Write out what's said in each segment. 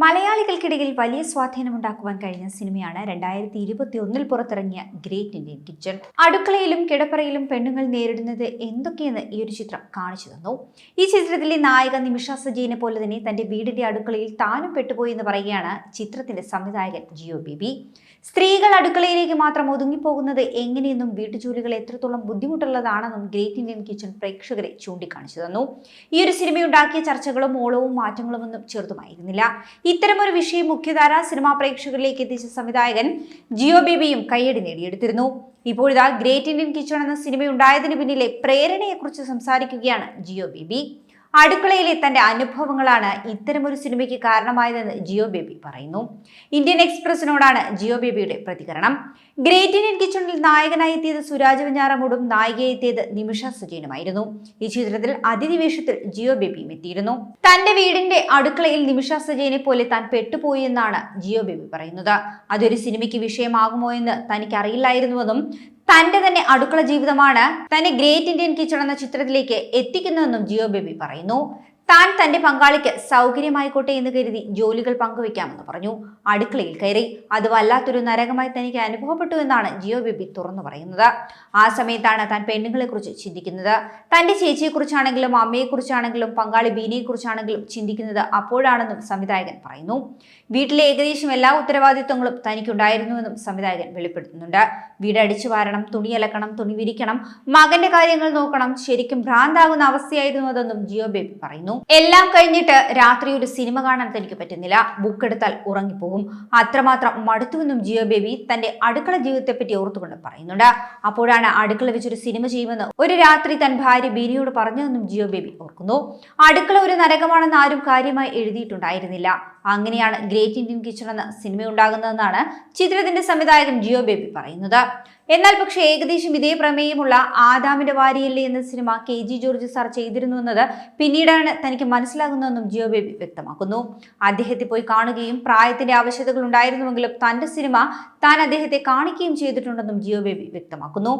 മലയാളികൾക്കിടയിൽ വലിയ സ്വാധീനമുണ്ടാക്കുവാൻ കഴിഞ്ഞ സിനിമയാണ് രണ്ടായിരത്തി ഇരുപത്തി ഒന്നിൽ പുറത്തിറങ്ങിയ ഗ്രേറ്റ് ഇന്ത്യൻ കിച്ചൺ അടുക്കളയിലും കിടപ്പറയിലും പെണ്ണുങ്ങൾ നേരിടുന്നത് എന്തൊക്കെയെന്ന് ഈ ഒരു ചിത്രം കാണിച്ചു തന്നു. ഈ ചിത്രത്തിലെ നായിക നിമിഷ സജീനെ പോലെ തന്നെ തന്റെ വീടിന്റെ അടുക്കളയിൽ താനും പെട്ടുപോയി എന്ന് പറയുകയാണ് ചിത്രത്തിന്റെ സംവിധായകൻ ജിയോ ബിബി. സ്ത്രീകൾ അടുക്കളയിലേക്ക് മാത്രം ഒതുങ്ങിപ്പോകുന്നത് എങ്ങനെയെന്നും വീട്ടുജോലികൾ എത്രത്തോളം ബുദ്ധിമുട്ടുള്ളതാണെന്നും ഗ്രേറ്റ് ഇന്ത്യൻ കിച്ചൺ പ്രേക്ഷകരെ ചൂണ്ടിക്കാണിച്ചു തന്നു. ഈ ഒരു സിനിമയുണ്ടാക്കിയ ചർച്ചകളും ഓളവും മാറ്റങ്ങളും ഒന്നും ചെറുതുമായിരുന്നില്ല. ഇത്തരമൊരു വിഷയം മുഖ്യധാര സിനിമാ പ്രേക്ഷകരിലേക്ക് എത്തിച്ച സംവിധായകൻ ജിയോ ബേബിയും കയ്യടി നേടിയെടുത്തിരുന്നു. ഇപ്പോഴിതാ ഗ്രേറ്റ് ഇന്ത്യൻ കിച്ചൺ എന്ന സിനിമയുണ്ടായതിനു പിന്നിലെ പ്രേരണയെക്കുറിച്ച് സംസാരിക്കുകയാണ് ജിയോ ബേബി. അടുക്കളയിലെ തന്റെ അനുഭവങ്ങളാണ് ഇത്തരമൊരു സിനിമയ്ക്ക് കാരണമായതെന്ന് ജിയോ ബേബി പറയുന്നു. ഇന്ത്യൻ എക്സ്പ്രസിനോടാണ് ജിയോ ബേബിയുടെ പ്രതികരണം. ഗ്രേറ്റ് ഇന്ത്യൻ കിച്ചണിൽ നായകനായി എത്തിയത് സുരാജ് വെഞ്ഞാറമൂടും നായികയെ എത്തിയത് നിമിഷ സുജയനുമായിരുന്നു. ഈ ചിത്രത്തിൽ അതിനിവേശത്തിൽ ജിയോ ബേബിയും എത്തിയിരുന്നു. തന്റെ വീടിന്റെ അടുക്കളയിൽ നിമിഷ സുജയനെ പോലെ താൻ പെട്ടുപോയി എന്നാണ് ജിയോ ബേബി പറയുന്നത്. അതൊരു സിനിമയ്ക്ക് വിഷയമാകുമോ എന്ന് തനിക്ക് അറിയില്ലായിരുന്നുവെന്നും തന്റെ തന്നെ അടുക്കള ജീവിതമാണ് തന്നെ ഗ്രേറ്റ് ഇന്ത്യൻ കിച്ചൺ എന്ന ചിത്രത്തിലേക്ക് എത്തിക്കുന്നതെന്നും ജിയോ ബേബി പറയുന്നു. താൻ തന്റെ പങ്കാളിക്ക് സൗകര്യമായിക്കോട്ടെ എന്ന് കരുതി ജോലികൾ പങ്കുവെക്കാമെന്ന് പറഞ്ഞു. അടുക്കളയിൽ കയറി. അത് വല്ലാത്തൊരു നരകമായി തനിക്ക് അനുഭവപ്പെട്ടു എന്നാണ് ജിയോ ബേബി തുറന്നു പറയുന്നത്. ആ സമയത്താണ് താൻ പെണ്ണുങ്ങളെ കുറിച്ച് ചിന്തിക്കുന്നത്. തന്റെ ചേച്ചിയെക്കുറിച്ചാണെങ്കിലും അമ്മയെക്കുറിച്ചാണെങ്കിലും പങ്കാളി ബീനയെക്കുറിച്ചാണെങ്കിലും ചിന്തിക്കുന്നത് അപ്പോഴാണെന്നും സംവിധായകൻ പറയുന്നു. വീട്ടിലെ ഏകദേശം എല്ലാ ഉത്തരവാദിത്വങ്ങളും തനിക്കുണ്ടായിരുന്നുവെന്നും സംവിധായകൻ വെളിപ്പെടുത്തുന്നുണ്ട്. വീട് അടിച്ചു വാരണം തുണി അലക്കണം തുണി വിരിക്കണം മകന്റെ കാര്യങ്ങൾ നോക്കണം ശരിക്കും ഭ്രാന്താകുന്ന അവസ്ഥയായിരുന്നു അതെന്നും ജിയോ ബേബി പറയുന്നു. എല്ലാം കഴിഞ്ഞിട്ട് രാത്രി ഒരു സിനിമ കാണാൻ തനിക്ക് പറ്റുന്നില്ല. ബുക്ക് എടുത്താൽ ഉറങ്ങിപ്പോകും. അത്രമാത്രം മടുത്തുവെന്നും ജിയോ ബേബി തന്റെ അടുക്കള ജീവിതത്തെ പറ്റി ഓർത്തുകൊണ്ട് പറയുന്നുണ്ട്. അപ്പോഴാണ് അടുക്കള വെച്ചൊരു സിനിമ ചെയ്യുമെന്ന് ഒരു രാത്രി തൻ ഭാര്യ ബീനിയോട് പറഞ്ഞതെന്നും ജിയോ ബേബി ഓർക്കുന്നു. അടുക്കള ഒരു നരകമാണെന്ന് ആരും കാര്യമായി എഴുതിയിട്ടുണ്ടായിരുന്നില്ല. അങ്ങനെയാണ് ഗ്രേറ്റ് ഇന്ത്യൻ കിച്ചൺ എന്ന സിനിമ ഉണ്ടാകുന്നതെന്നാണ് ചിത്രത്തിന്റെ സംവിധായകൻ ജിയോ ബേബി പറയുന്നത്. എന്നാൽ പക്ഷേ ഏകദേശം ഇതേ പ്രമേയമുള്ള ആദാമിന്റെ വാരിയല്ലേ എന്ന സിനിമ കെ ജി ജോർജ് സാർ ചെയ്തിരുന്നു എന്നത് പിന്നീടാണ് തനിക്ക് മനസ്സിലാകുന്നതെന്നും ജിയോ ബേബി വ്യക്തമാക്കുന്നു. അദ്ദേഹത്തെ പോയി കാണുകയും പ്രായത്തിന്റെ ആവശ്യതകൾ ഉണ്ടായിരുന്നുവെങ്കിലും തന്റെ സിനിമ താൻ അദ്ദേഹത്തെ കാണിക്കുകയും ചെയ്തിട്ടുണ്ടെന്നും ജിയോ ബേബി വ്യക്തമാക്കുന്നു.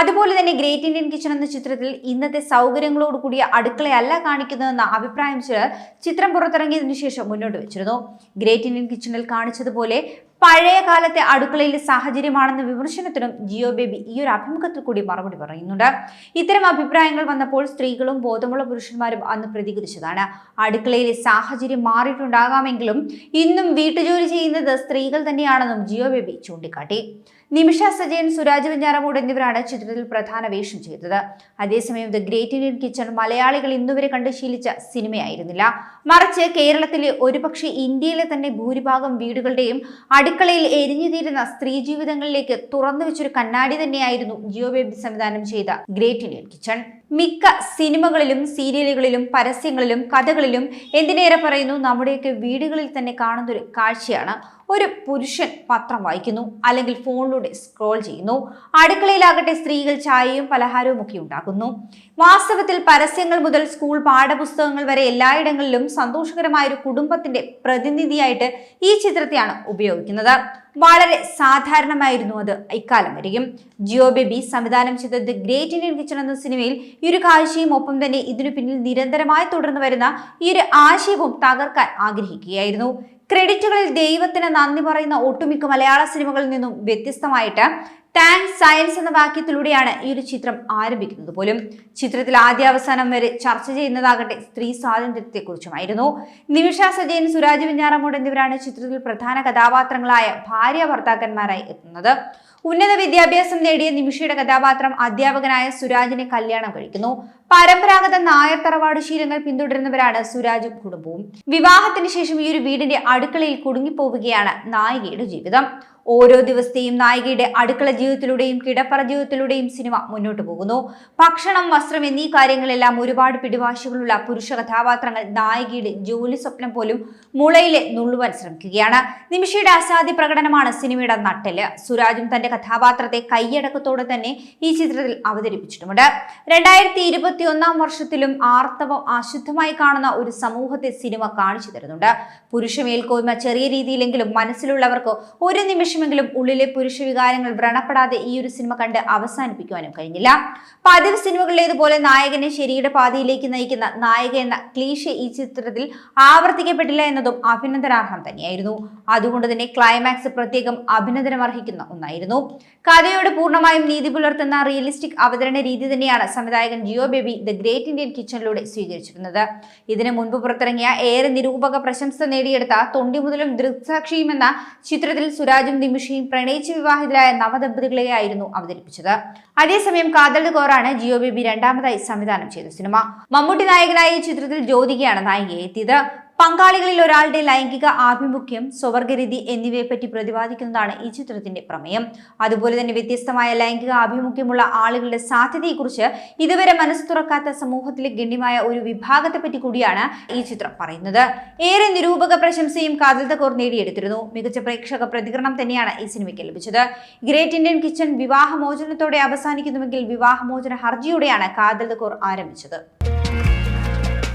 അതുപോലെ തന്നെ ഗ്രേറ്റ് ഇന്ത്യൻ കിച്ചൺ എന്ന ചിത്രത്തിൽ ഇന്നത്തെ സൗകര്യങ്ങളോട് കൂടിയ അടുക്കളയല്ല കാണിക്കുന്നതെന്ന അഭിപ്രായം ചിലർ ചിത്രം പുറത്തിറങ്ങിയതിനു ശേഷം മുന്നോട്ട് വെച്ചിരുന്നു. ഗ്രേറ്റ് ഇന്ത്യൻ കിച്ചണിൽ കാണിച്ചതുപോലെ പഴയ കാലത്തെ അടുക്കളയിലെ സാഹചര്യമാണെന്ന വിമർശനത്തിനും ജിയോ ബേബി ഈ ഒരു അഭിമുഖത്തിൽ കൂടി മറുപടി പറയുന്നുണ്ട്. ഇത്തരം അഭിപ്രായങ്ങൾ വന്നപ്പോൾ സ്ത്രീകളും ബോധമുള്ള പുരുഷന്മാരും അന്ന് പ്രതികരിച്ചതാണ്. അടുക്കളയിലെ സാഹചര്യം മാറിയിട്ടുണ്ടാകാമെങ്കിലും ഇന്നും വീട്ടുജോലി ചെയ്യുന്നത് സ്ത്രീകൾ തന്നെയാണെന്നും ജിയോ ബേബി ചൂണ്ടിക്കാട്ടി. നിമിഷ സജയൻ സുരാജ് വെഞ്ഞാറമൂട് എന്നിവരാണ് ചിത്രത്തിൽ പ്രധാന വേഷം ചെയ്തത്. അതേസമയം ദ ഗ്രേറ്റ് ഇന്ത്യൻ കിച്ചൺ മലയാളികൾ ഇന്നുവരെ കണ്ട് ശീലിച്ച സിനിമയായിരുന്നില്ല. മറിച്ച് കേരളത്തിലെ ഒരുപക്ഷെ ഇന്ത്യയിലെ തന്നെ ഭൂരിഭാഗം വീടുകളുടെയും അടുക്കളയിൽ എരിഞ്ഞു തീരുന്ന സ്ത്രീ ജീവിതങ്ങളിലേക്ക് തുറന്നു വെച്ചൊരു കണ്ണാടി തന്നെയായിരുന്നു ജിയോ ബേബി സംവിധാനം ചെയ്ത ഗ്രേറ്റ് ഇന്ത്യൻ കിച്ചൺ. മിക്ക സിനിമകളിലും സീരിയലുകളിലും പരസ്യങ്ങളിലും കഥകളിലും എന്തിനേറെ പറയുന്നു? നമ്മുടെയൊക്കെ വീടുകളിൽ തന്നെ കാണുന്നൊരു കാഴ്ചയാണ്. ഒരു പുരുഷൻ പത്രം വായിക്കുന്നു അല്ലെങ്കിൽ ഫോണിലൂടെ സ്ക്രോൾ ചെയ്യുന്നു. അടുക്കളയിലാകട്ടെ സ്ത്രീകൾ ചായയും പലഹാരവും ഒക്കെ ഉണ്ടാക്കുന്നു. വാസ്തവത്തിൽ പരസ്യങ്ങൾ മുതൽ സ്കൂൾ പാഠപുസ്തകങ്ങൾ വരെ എല്ലായിടങ്ങളിലും സന്തോഷകരമായ ഒരു കുടുംബത്തിന്റെ പ്രതിനിധിയായിട്ട് ഈ ചിത്രത്തെയാണ് ഉപയോഗിക്കുന്നത്. വളരെ സാധാരണമായിരുന്നു അത്. ഇക്കാലം വരെയും ജിയോ ബേബി സംവിധാനം ചെയ്ത ഗ്രേറ്റ് ഇന്ത്യൻ കിച്ചൺ എന്ന സിനിമയിൽ ഈ ഒരു കാഴ്ചയും ഒപ്പം തന്നെ ഇതിനു പിന്നിൽ നിരന്തരമായി തുടർന്നു വരുന്ന ഈ ഒരു ആശയവും തകർക്കാൻ ആഗ്രഹിക്കുകയായിരുന്നു. ക്രെഡിറ്റുകളിൽ ദൈവത്തിന് നന്ദി പറയുന്ന ഒട്ടുമിക്ക മലയാള സിനിമകളിൽ നിന്നും വ്യത്യസ്തമായിട്ട് താങ്ക്സ് സയൻസ് എന്ന വാക്യത്തിലൂടെയാണ് ഈ ഒരു ചിത്രം ആരംഭിക്കുന്നത് പോലും. ചിത്രത്തിൽ ആദ്യാവസാനം വരെ ചർച്ച ചെയ്യുന്നതാകട്ടെ സ്ത്രീ സ്വാതന്ത്ര്യത്തെക്കുറിച്ചുമായിരുന്നു. നിമിഷ സജയൻ സുരാജ് വിഞ്ഞാറമൂട് എന്നിവരാണ് ചിത്രത്തിൽ പ്രധാന കഥാപാത്രങ്ങളായ ഭാര്യ ഭർത്താക്കന്മാരായി എത്തുന്നത്. ഉന്നത വിദ്യാഭ്യാസം നേടിയ നിമിഷയുടെ കഥാപാത്രം അധ്യാപകനായ സുരാജിനെ കല്യാണം കഴിക്കുന്നു. പരമ്പരാഗത നായർ തറവാട് ശീലങ്ങൾ പിന്തുടരുന്നവരാണ് സുരാജും കുടുംബവും. വിവാഹത്തിന് ശേഷം ഈ ഒരു വീടിന്റെ അടുക്കളയിൽ കുടുങ്ങിപ്പോവുകയാണ് നായികയുടെ ജീവിതം. ഓരോ ദിവസത്തെയും നായികയുടെ അടുക്കള ജീവിതത്തിലൂടെയും കിടപ്പറ ജീവിതത്തിലൂടെയും സിനിമ മുന്നോട്ട് പോകുന്നു. ഭക്ഷണം വസ്ത്രം എന്നീ കാര്യങ്ങളെല്ലാം ഒരുപാട് പിടിവാശികളുള്ള പുരുഷ കഥാപാത്രങ്ങൾ നായികയുടെ ജോലി സ്വപ്നം പോലും മുളയിലെ നുള്ളുവാൻ ശ്രമിക്കുകയാണ്. നിമിഷയുടെ അസാധ്യ പ്രകടനമാണ് സിനിമയുടെ നട്ടൽ സുരാജും തന്റെ കഥാപാത്രത്തെ കൈയടക്കത്തോടെ തന്നെ ഈ ചിത്രത്തിൽ അവതരിപ്പിച്ചിട്ടുമുണ്ട്. രണ്ടായിരത്തി ഇരുപത്തി ഒന്നാം വർഷത്തിലും ആർത്തവം അശുദ്ധമായി കാണുന്ന ഒരു സമൂഹത്തെ സിനിമ കാണിച്ചു തരുന്നുണ്ട്. പുരുഷ മേൽക്കോയ്മ ചെറിയ രീതിയിലെങ്കിലും മനസ്സിലുള്ളവർക്ക് ഒരു നിമിഷമെങ്കിലും ഉള്ളിലെ പുരുഷ വികാരങ്ങൾ വ്രണപ്പെടാതെ ഈ ഒരു സിനിമ കണ്ട് അവസാനിപ്പിക്കുവാനും കഴിഞ്ഞില്ല. പതിവ് സിനിമകളിലേതുപോലെ നായകനെ ശരിയുടെ പാതയിലേക്ക് നയിക്കുന്ന നായക എന്ന ക്ലീശ ഈ ചിത്രത്തിൽ ആവർത്തിക്കപ്പെട്ടില്ല എന്നതും അഭിനന്ദനാർഹം തന്നെയായിരുന്നു. അതുകൊണ്ട് തന്നെ ക്ലൈമാക്സ് പ്രത്യേകം അഭിനന്ദനം അർഹിക്കുന്ന ഒന്നായിരുന്നു. കഥയോട് പൂർണമായും നീതി പുലർത്തുന്ന റിയലിസ്റ്റിക് അവതരണ രീതി തന്നെയാണ് സംവിധായകൻ Jeo Baby The Great Indian കിച്ചണിലൂടെ സ്വീകരിച്ചിരുന്നത്. ഇതിനു മുൻപ് പുറത്തിറങ്ങിയ ഏറെ നിരൂപക പ്രശംസ നേടിയെടുത്ത തൊണ്ടി മുതലും ദൃക്സാക്ഷിയും എന്ന ചിത്രത്തിൽ സുരാജും നിമിഷയും പ്രണയിച്ച് വിവാഹിതരായ നവദമ്പതികളെയായിരുന്നു അവതരിപ്പിച്ചത്. അതേസമയം കാതൽ കോറാണ് ജിയോ ബേബി രണ്ടാമതായി സംവിധാനം ചെയ്ത സിനിമ. മമ്മൂട്ടി നായകനായ ഈ ചിത്രത്തിൽ ജ്യോതികയാണ് നായികയെ എത്തിയത്. പങ്കാളികളിൽ ഒരാളുടെ ലൈംഗിക ആഭിമുഖ്യം സ്വവർഗരീതി എന്നിവയെപ്പറ്റി പ്രതിപാദിക്കുന്നതാണ് ഈ ചിത്രത്തിന്റെ പ്രമേയം. അതുപോലെ തന്നെ വ്യത്യസ്തമായ ലൈംഗിക ആഭിമുഖ്യമുള്ള ആളുകളുടെ സാധ്യതയെക്കുറിച്ച് ഇതുവരെ മനസ്സ് തുറക്കാത്ത സമൂഹത്തിലെ ഗണ്യമായ ഒരു വിഭാഗത്തെപ്പറ്റി കൂടിയാണ് ഈ ചിത്രം പറയുന്നത്. ഏറെ നിരൂപക പ്രശംസയും കാതൽ തകോർ നേടിയെടുത്തിരുന്നു. മികച്ച പ്രേക്ഷക പ്രതികരണം തന്നെയാണ് ഈ സിനിമയ്ക്ക് ലഭിച്ചത്. ഗ്രേറ്റ് ഇന്ത്യൻ കിച്ചൺ വിവാഹമോചനത്തോടെ അവസാനിക്കുന്നുവെങ്കിൽ വിവാഹമോചന ഹർജിയോടെയാണ് കാതൽ തകോർ ആരംഭിച്ചത്.